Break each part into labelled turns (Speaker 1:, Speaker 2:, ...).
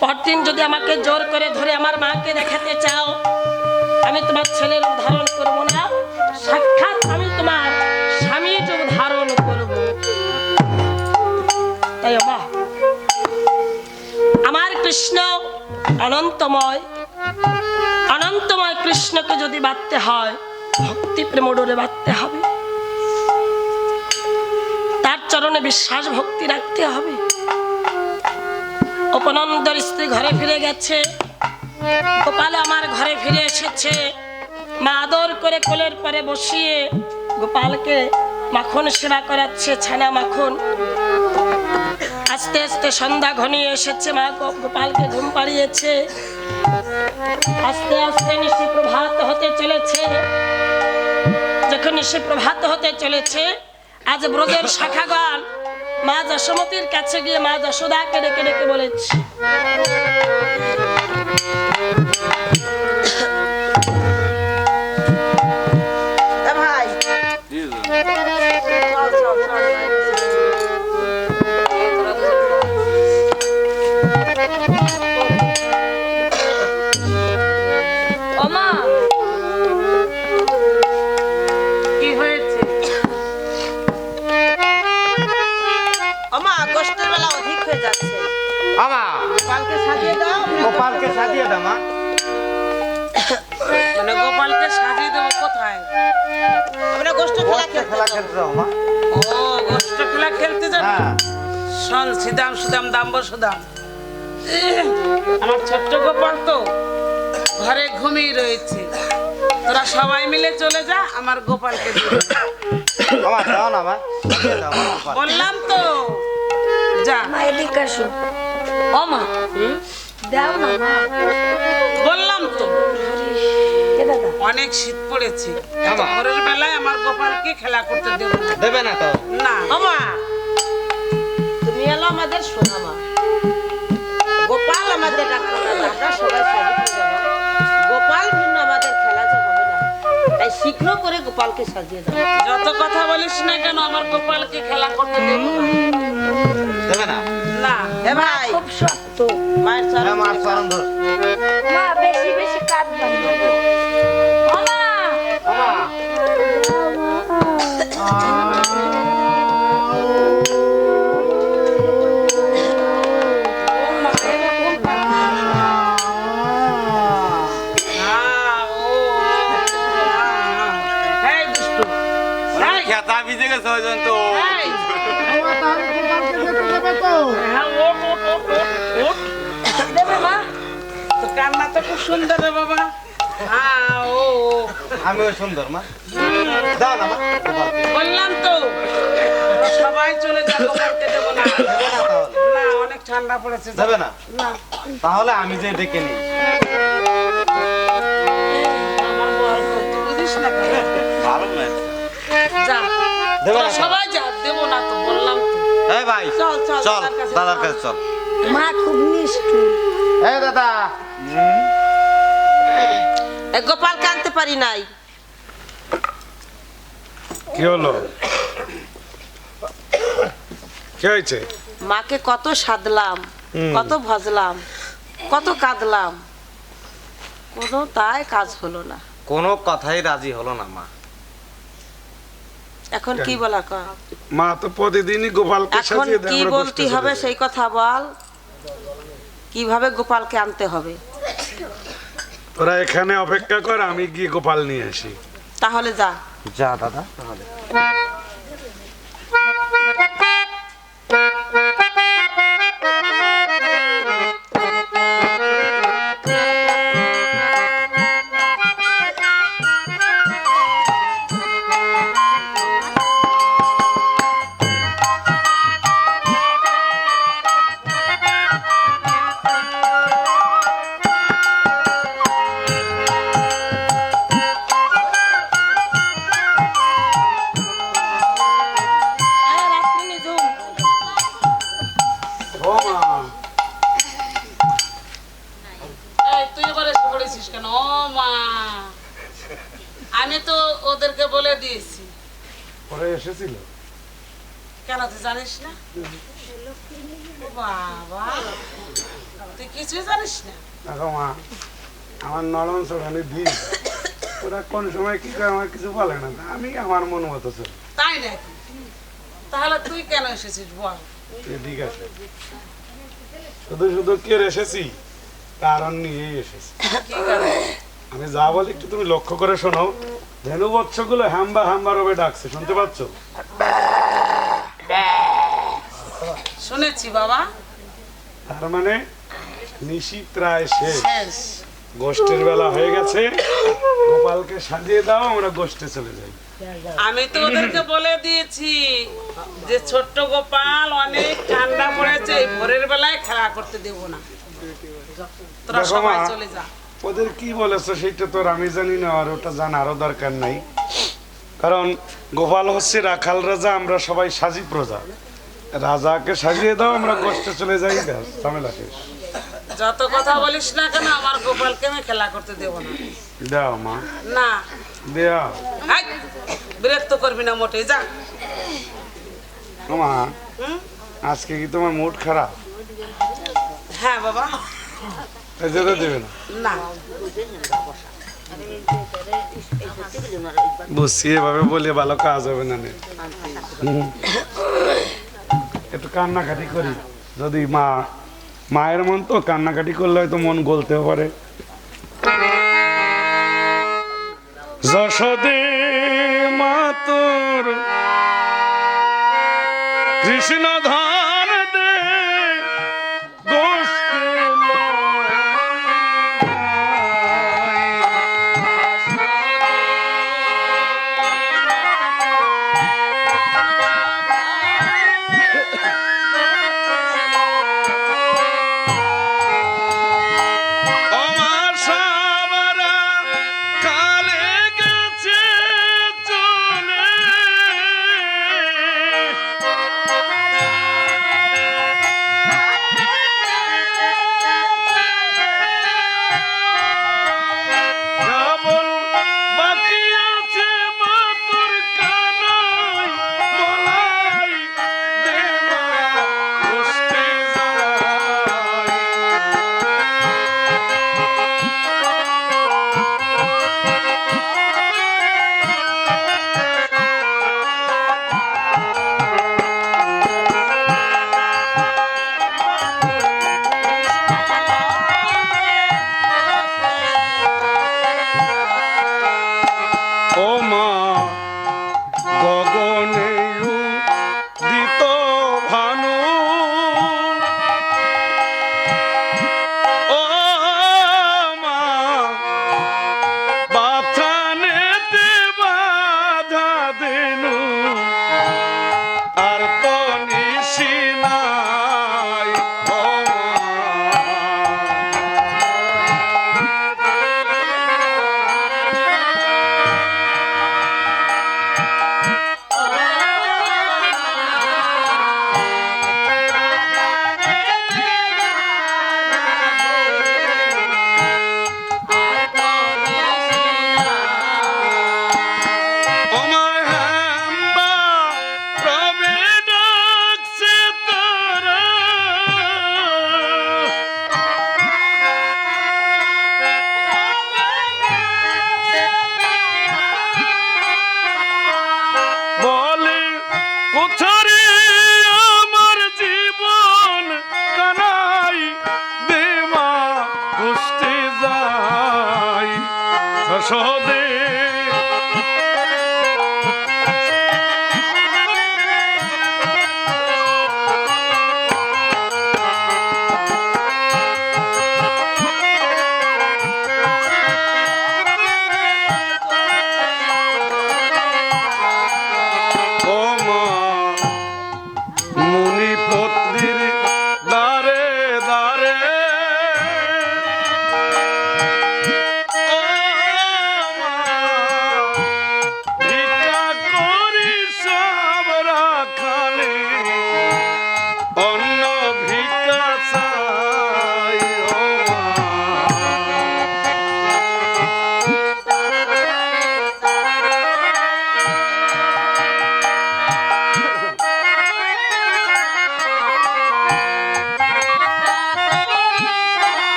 Speaker 1: পরদিন যদি আমাকে জোর করে ধরে আমার মাকে দেখাতে চাও, আমি তোমার ছেলের ধারণ করব না। সাক্ষাৎ আমি তোমার স্বামীর ধারণ করব। তাই মা আমার কৃষ্ণ অনন্তময় অনন্তময় কৃষ্ণকে যদি বাঁধতে হয় ভক্তি প্রেম ডোরে বাঁধতে হবে। তার চরণে বিশ্বাস, ভক্তি রাখতে হবে। উপনন্দর স্ত্রী ঘরে ফিরে গেছে। গোপাল আমার ঘরে ফিরে এসেছে। মা আদর করে কোলের পরে বসিয়ে গোপালকে মাখন সেবা করাচ্ছে, ছানা মাখন। আস্তে আস্তে সন্ধ্যা ঘনিয়ে এসেছে, মা গোপালকে ঘুম পাড়িয়েছে। আস্তে আস্তে নিশি প্রভাত হতে চলেছে। যখন নিশি প্রভাত হতে চলেছে, আজ ব্রজের শাখাগণ মা যশোমতির কাছে গিয়ে মা যশোদাকে ডেকে ডেকে বলেছে
Speaker 2: দাও
Speaker 3: মা।
Speaker 4: মানে গোপালকে সাজিয়ে দেবো কোথায়?
Speaker 2: আমরা গোষ্ঠ খেলা খেলতে
Speaker 3: খেলা
Speaker 2: যাব।
Speaker 3: মা।
Speaker 4: ও গোষ্ঠ খেলা খেলতে যাবি?
Speaker 3: হ্যাঁ।
Speaker 4: শোন সিদাম সুদাম দাম্ব সুদাম। আমার ছোট্ট গোপাল তো ঘরে ঘুমিয়ে রয়েছে। তোরা সবাই মিলে চলে যা আমার গোপালকে দিয়ে
Speaker 3: মা। মা।
Speaker 4: বললাম তো। যা।
Speaker 5: এদিকে আসো। ও মা। দাও না
Speaker 4: বললাম তো অনেক শীত পড়েছে। ঘরের বেলায় আমার গোপালকে খেলা করতে দেবো
Speaker 3: দেবে না তো।
Speaker 4: না।
Speaker 2: ওমা তুমি এলো আমাদের সোনামা। গোপাল আমাদের ডাক্তার দাদা আমরা সবাই তাই শীঘ্র করে গোপালকে সাজিয়ে দাও।
Speaker 4: যত কথা বলিস না কেন আমার গোপালকে খেলা করতে দেব না।
Speaker 3: দেবে না?
Speaker 4: না।
Speaker 2: এ ভাই।
Speaker 5: খুব শক্ত।
Speaker 2: মায়ের
Speaker 3: হ্যাঁ
Speaker 2: চরণ
Speaker 3: মা চরণ ধর।
Speaker 5: মা বেশি বেশি কাঁদবেন না মা।
Speaker 3: আমা ভিজে গেছে তো।
Speaker 4: কান্না তো খুব সুন্দর রে বাবা। হ্যাঁ, ও, ও।
Speaker 3: সুন্দর মা। দাও না
Speaker 4: বললাম তো সবাই চলে যাব দেবো না।
Speaker 3: না তাহলে।
Speaker 4: অনেক ঠান্ডা পড়েছে।
Speaker 3: না?
Speaker 4: না।
Speaker 3: তাহলে আমি যে ডেকে নিই।
Speaker 4: সবাই যা দেবো না তো বললাম তো।
Speaker 3: এই ভাই
Speaker 4: চল, চল,
Speaker 3: চল
Speaker 4: দাদার কাছে চল।
Speaker 5: মা খুব নিষ্ঠুর।
Speaker 3: এই দাদা।
Speaker 2: এ গোপালকে পারি নাই।
Speaker 6: কি হলো? কি হয়েছে?
Speaker 2: মাকে কত সাধলাম কত ভজলাম কত কাঁদলাম। কোনো তাই কাজ হলো না।
Speaker 3: কোনো কথাই রাজি হলো না মা।
Speaker 2: এখন কি বলা কর
Speaker 6: মা তো প্রতিদিনই গোপালকে
Speaker 2: এখন
Speaker 6: সাজিয়ে দেয়
Speaker 2: কি বলতে হবে সেই কথা বল। কীভাবে গোপালকে আনতে হবে?
Speaker 6: তোরা এখানে অপেক্ষা কর আমি গিয়ে গোপাল নিয়ে আসি।
Speaker 2: তাহলে যা।
Speaker 3: যা দাদা তাহলে।
Speaker 4: বাবা তুই কিছুই জানিস না?
Speaker 6: দেখো মা আমার নরম চোখানি ওরা কোন সময় কি করে আমার কিছু বলে না আমি আমার মন মতো চলি।
Speaker 4: তাই নাকি? তাহলে তুই কেন এসেছিস বল?
Speaker 6: ঠিক আছে। শুধু শুধু কে এসেছি? কারণ এসেছি। আমি যা বলি একটু তুমি লক্ষ্য করে শোনো। ধেনু বৎসগুলো হ্যাম্বা হ্যাম্বা রবে ডাকছে শুনতে পাচ্ছ?
Speaker 4: শুনেছি বাবা।
Speaker 6: তার মানে নিশীত প্রায় শেষ।
Speaker 4: শেষ।
Speaker 6: গোষ্ঠীর বেলা হয়ে গেছে। গোপালকে সাজিয়ে দাও আমরা গোষ্ঠে চলে যাই।
Speaker 4: আমি তো ওদেরকে বলে দিয়েছি যে ছোট্ট গোপাল অনেক ঠান্ডা পড়েছে ভোরের বেলায় খেলা করতে দেব না। তোরা সবাই চলে যা।
Speaker 6: ওদের কি বলেছ সেটা তোর আমি জানি না আর ওটা জানারও দরকার নাই। কারণ গোপাল হচ্ছে রাখাল রাজা আমরা সবাই সাজি প্রজা। রাজাকে সাজিয়ে দাও আমরা গোষ্ঠে চলে যাই ব্যাস ঝামেলা শেষ।
Speaker 4: যত কথা বলিস না কেন আমার গোপালকে আমি খেলা করতে দেব না।
Speaker 6: দাও মা।
Speaker 4: না।
Speaker 6: দেও
Speaker 4: বিরক্ত করবি না মোটেই যা।
Speaker 6: মা? আজকে কি তোমার মুড খারাপ?
Speaker 4: হ্যাঁ বাবা।
Speaker 6: যেতে দেবে না?
Speaker 4: না।
Speaker 6: বুঝছি এভাবে বলে ভালো কাজ হবে না। একটু কান্নাকাটি করি। যদি মা, মায়ের মন তো কান্নাকাটি করলে হয়তো মন গলতে পারে। যশোদে কৃষ্ণ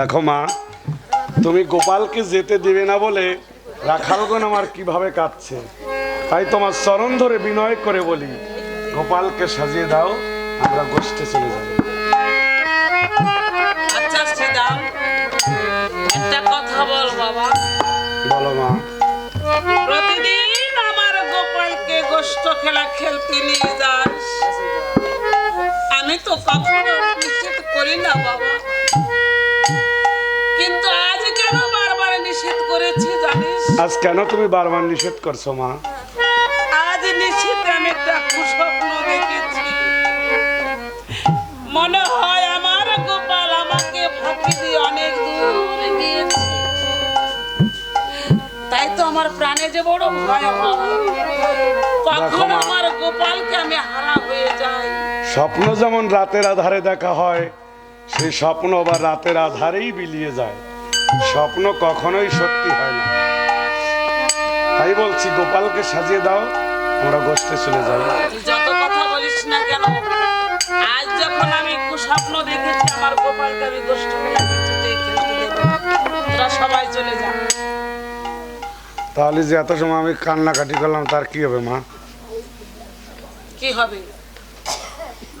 Speaker 6: দেখো মা তুমি গোপালকে যেতে দেবে না বলে রাখালগণ আমার কীভাবে কাঁদছে। তাই তোমার চরণ ধরে বিনয় করে বলি গোপালকে সাজিয়ে দাও আমরা গোষ্ঠে চলে যাব।
Speaker 4: আচ্ছা শ্রীদাম একটা কথা বল বাবা।
Speaker 6: বলো মা।
Speaker 4: প্রতিদিন আমার গোপালকে গোষ্ঠ খেলা খেলতে নিয়ে যাস। আমি তো কখনো নিষেধ করি না বাবা। আজ কেন
Speaker 6: তুমি বারবার নিষেধ করছ মা?
Speaker 4: আজ নিশ্চিত আমি একটা কুস্বপ্ন দেখেছি। মনে হয় আমার গোপাল আমাকে ফাঁকি দিয়ে অনেক দূর গিয়েছে। তাই তো আমার প্রাণে যে বড় ভয় কখন আমার গোপালকে আমি হারা হয়ে যাই।
Speaker 6: স্বপ্ন যেমন রাতের আধারে দেখা হয় সেই স্বপ্ন বা রাতের আধারেই বিলিয়ে যায়। স্বপ্ন কখনোই সত্যি হয় না। তাই বলছি গোপালকে সাজিয়ে দাও আমরা গোষ্ঠে চলে
Speaker 4: তুই যত কথা বলিস না কেন আজ যখন আমি কুস্বপ্ন দেখেছি আমার গোপালকে আমি গোষ্ঠ। তোরা সবাই চলে যা।
Speaker 6: তাহলে যে এত সময় আমি কান্নাকাটি করলাম তার কি হবে মা?
Speaker 4: কি হবে?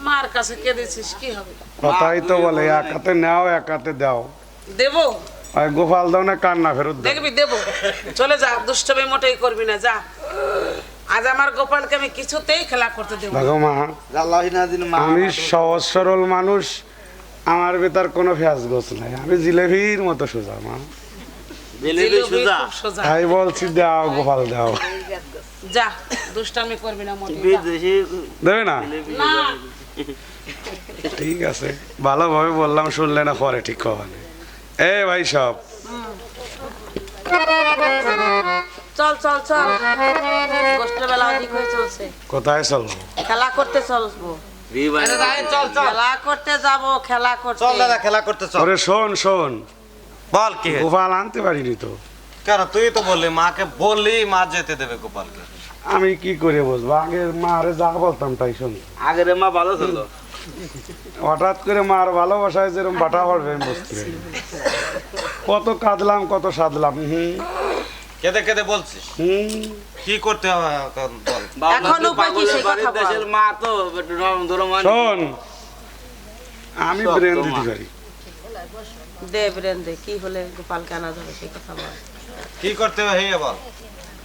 Speaker 4: মার কাছে কেঁদেছিস কি হবে?
Speaker 6: কথাই তো বলে এক হাতে নাও এক হাতে দাও।
Speaker 4: দেবো?
Speaker 6: গোপাল দাও না কান্না ফেরত
Speaker 4: দেখবি দেবো। চলে যা দুষ্টমি মোটেই করবি না যা। আজ আমার গোপালকে আমি কিছুতেই খেলা করতে দেবো না।
Speaker 6: দেখো আমি সহজ সরল মানুষ আমার ভেতর কোনো ফ্যাস গোছ নাই। আমি জিলেবির মতো সোজা মা। তাই বলছি দাও গোপাল দাও।
Speaker 4: যা দুষ্টামি করবি না মোটেই
Speaker 6: দেবে না। ঠিক আছে ভালোভাবে বললাম শুনলে না পরে ঠিক হবে। এ ভাই সব।
Speaker 2: চল চল চল। গোষ্ঠ বেলা অধিক হয়ে চলছে।
Speaker 6: কোথায় চলবো
Speaker 2: খেলা করতে চলবো।
Speaker 3: চল চল।
Speaker 2: খেলা করতে যাব খেলা করতে।
Speaker 3: চল দাদা খেলা করতে চল।
Speaker 6: শোন শোন।
Speaker 3: বল কি হয়েছে?
Speaker 6: গোপাল আনতে পারিনি তো।
Speaker 3: কেন তুই তো বললি মাকে বললি মা যেতে দেবে গোপালকে।
Speaker 6: আমি কি করে বসবো? আগে মারে যা বলতাম তাই শুন।
Speaker 7: আগের মা ভালো ছিল।
Speaker 6: হঠাৎ করে মার ভালোবাসায় যেরকম বাটা পড়বে পারি। কত কাঁদলাম কত সাধলাম। হুম।
Speaker 3: কেঁদে কেঁদে বলছিস?
Speaker 6: হুম।
Speaker 3: কি করতে হবে এখন।
Speaker 7: দেশের মা তো।
Speaker 6: শোন আমি ব্রেন দিতে পারি।
Speaker 2: দে বীরেন্দ্র কি হলে গোপালকে আনা যাবে সেই কথা বল।
Speaker 3: কি করতে হবে হেয়ে বল।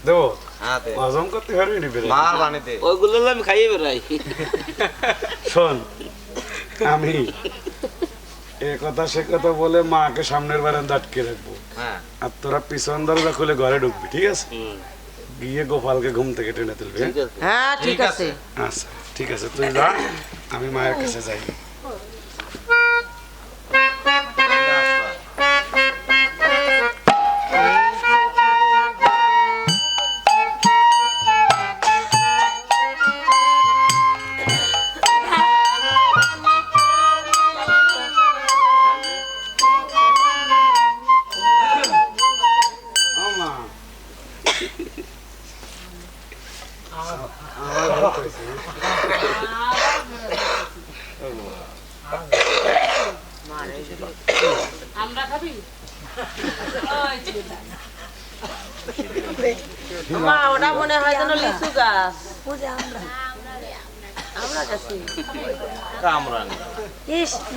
Speaker 6: দেবো?
Speaker 3: হ্যাঁ
Speaker 6: হজম করতে পারবি নি ব্রেন
Speaker 3: মার বানি দে
Speaker 7: ওইগুলো আমি খাইয়ে বেড়াই।
Speaker 6: শোন আমি এ কথা সে কথা বলে মাকে সামনের বারান্দা আটকে রাখব।
Speaker 3: হ্যাঁ।
Speaker 6: আর তোরা পিছন দরজা খুলে ঘরে ঢুকবি ঠিক আছে? গিয়ে গোপালকে ঘুম থেকে টেনে তুলবি হ্যাঁ?
Speaker 7: ঠিক আছে।
Speaker 6: আচ্ছা ঠিক আছে তুই যা আমি মায়ের কাছে যাই।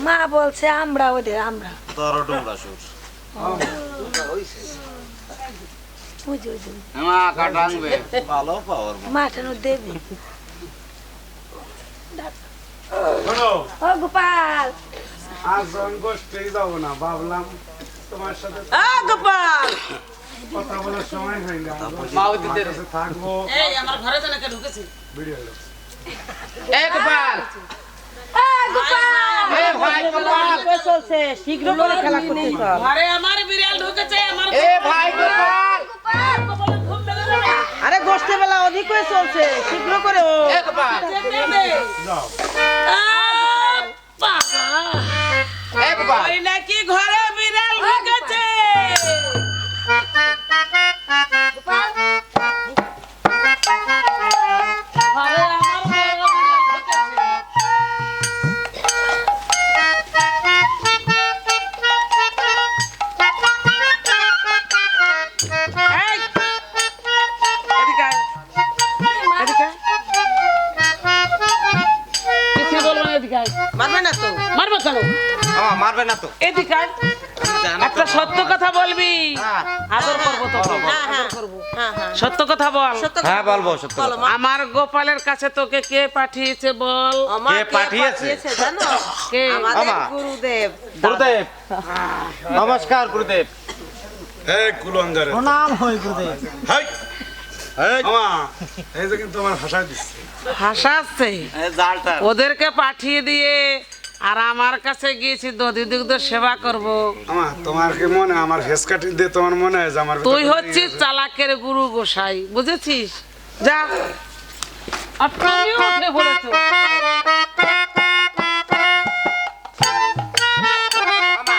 Speaker 6: মা
Speaker 5: বলছে আমরা ওদের আমরা।
Speaker 3: তোর ডুমরা সুর।
Speaker 5: বুঝি বুঝি।
Speaker 7: মা কাটা আনবে।
Speaker 3: ভালো পাওয়ার
Speaker 5: মাঠানো দেবে। ও গোপাল।
Speaker 6: গোষ্ঠী যাব না ভাবলাম তোমার সাথে
Speaker 2: আ গোপাল।
Speaker 6: কথা বলার সময় হয়নি
Speaker 7: মা ওই দিতে
Speaker 6: কাছে থাকব।
Speaker 4: এই আমার ঘরে যেন কে ঢুকেছি।
Speaker 6: ভিডিও
Speaker 7: এ গোপাল। এ গোপাল।
Speaker 2: চলছে শীঘ্র করে খেলা করতে চল
Speaker 4: ঘরে আমার বিড়াল ঢুকেছে আমার
Speaker 7: এ ভাই গোপাল।
Speaker 4: কপালে ঘুম লেগে যাবে।
Speaker 2: আরে গোষ্ঠী বেলা ভাবে চলছে শীঘ্র করে ও।
Speaker 4: ওই নাকি ঘরে বিড়াল ঢুকেছে।
Speaker 2: তো।
Speaker 4: এদিকে একটা সত্য কথা বলবি।
Speaker 3: হ্যাঁ।
Speaker 4: আদর করব তো
Speaker 2: হ্যাঁ হ্যাঁ।
Speaker 4: সত্য কথা বল।
Speaker 3: বলব সত্য
Speaker 2: বলো
Speaker 3: কথা।
Speaker 2: মা।
Speaker 4: আমার গোপালের কাছে তোকে কে পাঠিয়েছে বল?
Speaker 3: কে
Speaker 2: কে
Speaker 3: পাঠিয়েছে?
Speaker 2: পাঠিয়েছে জানো?
Speaker 4: কে?
Speaker 2: আমাদের গুরুদেব।
Speaker 3: গুরুদেব। নমস্কার গুরুদেব।
Speaker 6: এই কুলঙ্গারে। প্রণাম হই গুরুদেব। হাই!
Speaker 4: ওদেরকে পাঠিয়ে দিয়ে আর আমার কাছে গিয়েছি দধি দুগ্ধ সেবা করব।
Speaker 6: আমা তোমার কি মনে আমার ফেস কাটিং দিয়ে তোমার মনে হয় আমার
Speaker 4: তুই
Speaker 6: কোনো
Speaker 4: হচ্ছিস
Speaker 6: ইয়ে
Speaker 4: চালাকের গুরু গোসাই বুঝেছিস? যা। আর তুমিও উঠে পড়েছো
Speaker 3: আমা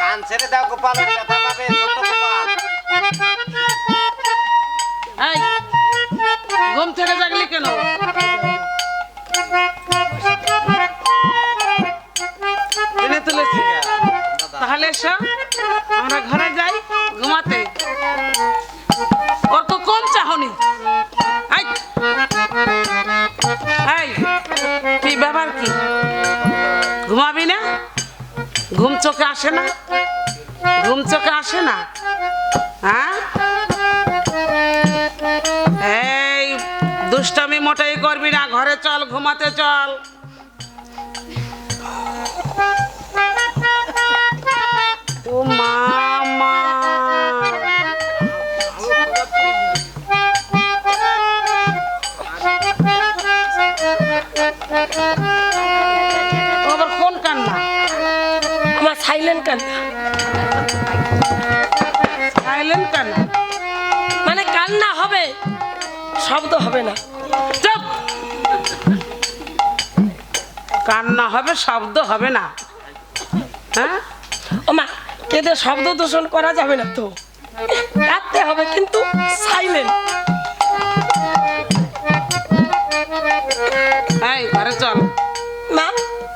Speaker 3: কান ছেড়ে দাও গোপালের কথা
Speaker 4: এসো আমরা ঘরে যাই, ঘুমাতে। ওর তো কম চাহনি। কি ব্যাপার কি? ঘুমাবি না? ঘুম চোখে আসে না? ঘুম চোখে আসে না? হ্যাঁ? এই, দুষ্টামি মোটেই করবি না। ঘরে চল, ঘুমাতে চল।
Speaker 1: শব্দ হবে না।
Speaker 4: চুপ। কান্না হবে শব্দ হবে না। হ্যাঁ?
Speaker 1: ও মা কেঁদে শব্দ দূষণ করা যাবে না তো। কাঁদতে হবে কিন্তু সাইলেন্ট
Speaker 4: এই ঘরে চল।
Speaker 1: মা?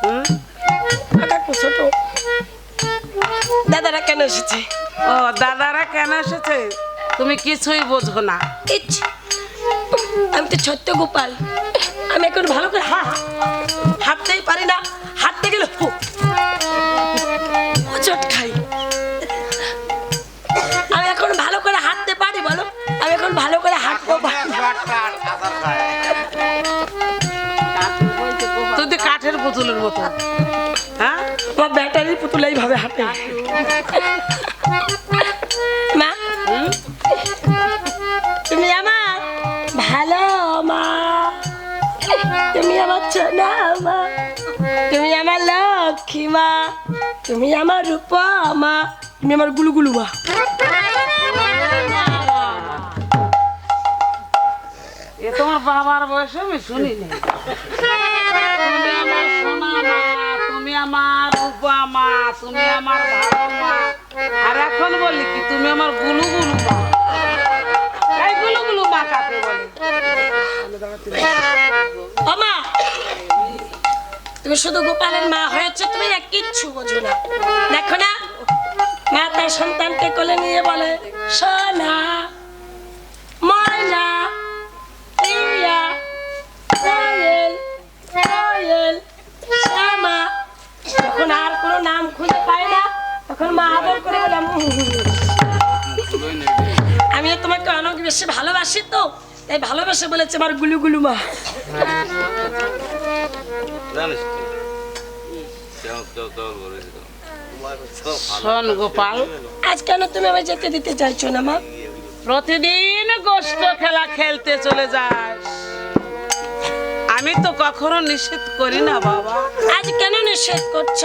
Speaker 4: হুম?
Speaker 1: কাকু ছোট। দাদারা কেন এসেছে?
Speaker 4: ও দাদারা কেন এসেছে? তুমি কিছুই বোঝো না।
Speaker 1: ইচ, আমি তো ছোট্ট গোপাল আমি এখন ভালো আমার রূপা মা তুমি আমার গুলুগুলু মা
Speaker 4: তোমার বাবার বয়সে আমি শুনি তুমি আমার রূপা মা তুমি আমার আর এখন বলি কি, তুমি আমার গুলু গুলু
Speaker 1: তুমি শুধু গোপালের মা হয়েছে তুমি আর কিচ্ছু বোঝো না দেখো না মা তার সন্তানকে কোলে নিয়ে বলে সোনা ময়না টিয়া কোয়েল কোয়েল শ্যামা যখন আর কোনো নাম খুঁজে পায় না তখন মা আদর করে বললাম আমিও তোমাকে অনেক বেশি ভালোবাসি তো তাই ভালোবেসে বলেছে আমার গুলু গুলু মা।
Speaker 4: শোন গোপাল।
Speaker 1: আজ কেন তুমি আমায় যেতে দিতে চাইছো না মা?
Speaker 4: প্রতিদিন গোষ্ঠ খেলা খেলতে চলে যাস। আমি তো কখনো নিষেধ করি না বাবা।
Speaker 1: আজ কেন নিষেধ করছ?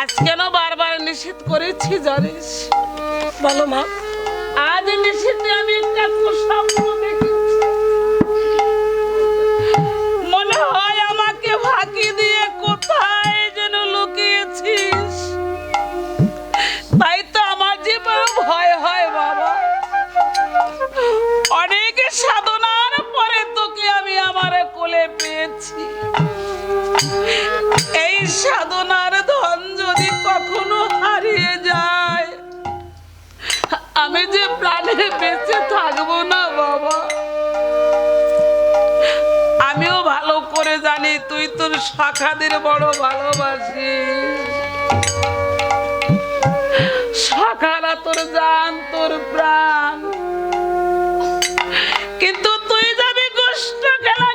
Speaker 4: আজ কেন বারবার নিষেধ করেছি জানিস?
Speaker 1: বলো মা।
Speaker 4: আজ নিষেধে আমি একটা সাধনার
Speaker 8: পরে তোকে আমি আমার কোলে পেয়েছি। এই সাধনার ধন যদি কখনো হারিয়ে যায়, আমি যে প্রাণে বেঁচে থাকব না বাবা। আমিও ভালো করে জানি তুই তোর শাখাদের বড় ভালোবাসি। শাখারা তোর জান, তোর প্রাণ। কিন্তু তুই
Speaker 4: যাবি কষ্ট খেলা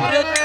Speaker 4: Let